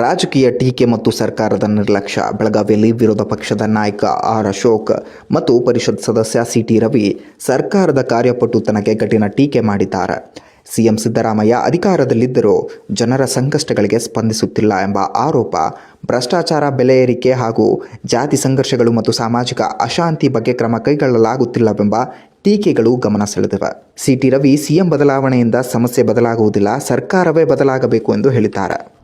ರಾಜಕೀಯ ಟೀಕೆ ಮತ್ತು ಸರ್ಕಾರದ ನಿರ್ಲಕ್ಷ್ಯ. ಬೆಳಗಾವಿಯಲ್ಲಿ ವಿರೋಧ ಪಕ್ಷದ ನಾಯಕ ಆರ್ ಅಶೋಕ್ ಮತ್ತು ಪರಿಷತ್ ಸದಸ್ಯ ಸಿಟಿ ರವಿ ಸರ್ಕಾರದ ಕಾರ್ಯಪಟುತನಕ್ಕೆ ಕಠಿಣ ಟೀಕೆ ಮಾಡಿದ್ದಾರೆ. ಸಿಎಂ ಸಿದ್ದರಾಮಯ್ಯ ಅಧಿಕಾರದಲ್ಲಿದ್ದರೂ ಜನರ ಸಂಕಷ್ಟಗಳಿಗೆ ಸ್ಪಂದಿಸುತ್ತಿಲ್ಲ ಎಂಬ ಆರೋಪ, ಭ್ರಷ್ಟಾಚಾರ ಬೆಲೆ ಏರಿಕೆ ಹಾಗೂ ಜಾತಿ ಸಂಘರ್ಷಗಳು ಮತ್ತು ಸಾಮಾಜಿಕ ಅಶಾಂತಿ ಬಗ್ಗೆ ಕ್ರಮ ಕೈಗೊಳ್ಳಲಾಗುತ್ತಿಲ್ಲವೆಂಬ ಟೀಕೆಗಳು ಗಮನ ಸೆಳೆದಿವೆ. ಸಿಟಿ ರವಿ ಸಿಎಂ ಬದಲಾವಣೆಯಿಂದ ಸಮಸ್ಯೆ ಬದಲಾಗುವುದಿಲ್ಲ, ಸರ್ಕಾರವೇ ಬದಲಾಗಬೇಕು ಎಂದು ಹೇಳಿದ್ದಾರೆ.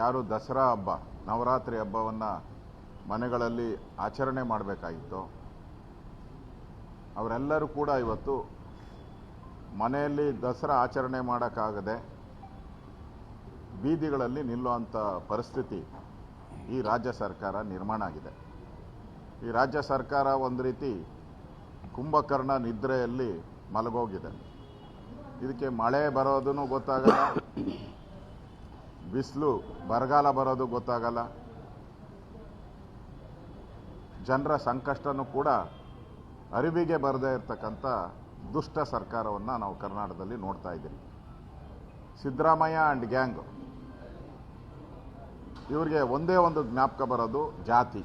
ಯಾರು ದಸರಾ ಹಬ್ಬ, ನವರಾತ್ರಿ ಹಬ್ಬವನ್ನು ಮನೆಗಳಲ್ಲಿ ಆಚರಣೆ ಮಾಡಬೇಕಾಗಿತ್ತು, ಅವರೆಲ್ಲರೂ ಕೂಡ ಇವತ್ತು ಮನೆಯಲ್ಲಿ ದಸರಾ ಆಚರಣೆ ಮಾಡೋಕ್ಕಾಗದೆ ಬೀದಿಗಳಲ್ಲಿ ನಿಲ್ಲುವಂಥ ಪರಿಸ್ಥಿತಿ ಈ ರಾಜ್ಯ ಸರ್ಕಾರ ನಿರ್ಮಾಣ ಆಗಿದೆ. ಈ ರಾಜ್ಯ ಸರ್ಕಾರ ಒಂದು ರೀತಿ ಕುಂಭಕರ್ಣ ನಿದ್ರೆಯಲ್ಲಿ ಮಲಗೋಗಿದೆ. ಇದಕ್ಕೆ ಮಳೆ ಬರೋದೂ ಗೊತ್ತಾಗಲ್ಲ ಬಿಸಿಲು ಬರಗಾಲ ಬರೋದು ಗೊತ್ತಾಗಲ್ಲ. ಜನರ ಸಂಕಷ್ಟನೂ ಕೂಡ ಅರಿವಿಗೆ ಬರದೇ ಇರತಕ್ಕಂಥ ದುಷ್ಟ ಸರ್ಕಾರವನ್ನು ನಾವು ಕರ್ನಾಟಕದಲ್ಲಿ ನೋಡ್ತಾ ಇದ್ದೀವಿ. Siddaramaiah and gang. ಇವರಿಗೆ ಒಂದೇ ಒಂದು ಜ್ಞಾಪಕ ಬರೋದು ಜಾತಿ.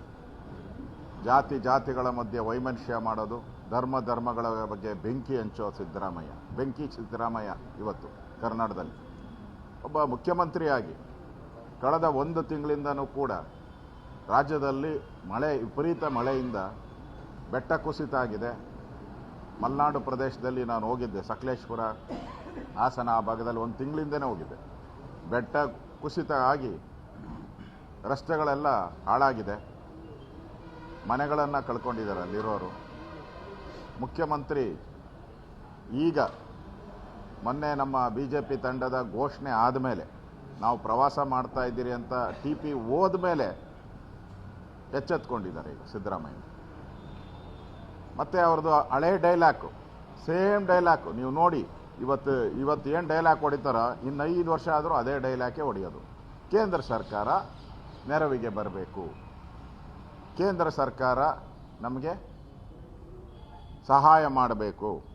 ಜಾತಿ ಜಾತಿಗಳ ಮಧ್ಯೆ ವೈಮನುಷ್ಯ ಮಾಡೋದು, ಧರ್ಮ ಧರ್ಮಗಳ ಬಗ್ಗೆ ಬೆಂಕಿ ಹಂಚೋ ಸಿದ್ದರಾಮಯ್ಯ. ಬೆಂಕಿ ಸಿದ್ದರಾಮಯ್ಯ ಇವತ್ತು ಕರ್ನಾಟಕದಲ್ಲಿ. ಒಬ್ಬ ಮುಖ್ಯಮಂತ್ರಿಯಾಗಿ ಕಳೆದ ಒಂದು ತಿಂಗಳಿಂದನೂ ಕೂಡ ರಾಜ್ಯದಲ್ಲಿ ಮಳೆ, ವಿಪರೀತ ಮಳೆಯಿಂದ ಬೆಟ್ಟ ಕುಸಿತ ಆಗಿದೆ. ಮಲೆನಾಡು ಪ್ರದೇಶದಲ್ಲಿ ನಾನು ಹೋಗಿದ್ದೆ, ಸಕಲೇಶ್ಪುರ ಹಾಸನ ಆ ಭಾಗದಲ್ಲಿ ಒಂದು ತಿಂಗಳಿಂದನೇ ಹೋಗಿದ್ದೆ. ಬೆಟ್ಟ ಕುಸಿತ ಆಗಿ ರಸ್ತೆಗಳೆಲ್ಲ ಹಾಳಾಗಿದೆ. ಮನೆಗಳನ್ನು ಕಳ್ಕೊಂಡಿದ್ದಾರೆ ಅಲ್ಲಿರೋರು. ಮುಖ್ಯಮಂತ್ರಿ ಈಗ ಮೊನ್ನೆ ನಮ್ಮ ಬಿ ಜೆ ಪಿ ತಂಡದ ಘೋಷಣೆ ಆದಮೇಲೆ ನಾವು ಪ್ರವಾಸ ಮಾಡ್ತಾ ಇದ್ದೀರಿ ಅಂತ ಟಿ ಪಿ ಹೋದ ಮೇಲೆ ಎಚ್ಚೆತ್ಕೊಂಡಿದ್ದಾರೆ ಈಗ ಸಿದ್ದರಾಮಯ್ಯ. ಮತ್ತು ಅವ್ರದ್ದು ಹಳೆ ಡೈಲಾಕು, ಸೇಮ್ ಡೈಲಾಕು. ನೀವು ನೋಡಿ, ಇವತ್ತು ಇವತ್ತು ಏನು ಡೈಲಾಗ್ ಹೊಡಿತಾರೋ? ಇನ್ನು ಐದು ವರ್ಷ ಆದರೂ ಅದೇ ಡೈಲಾಕೇ ಹೊಡೆಯೋದು. ಕೇಂದ್ರ ಸರ್ಕಾರ ನೆರವಿಗೆ ಬರಬೇಕು. ಕೇಂದ್ರ ಸರ್ಕಾರ ನಮಗೆ ಸಹಾಯ ಮಾಡಬೇಕು.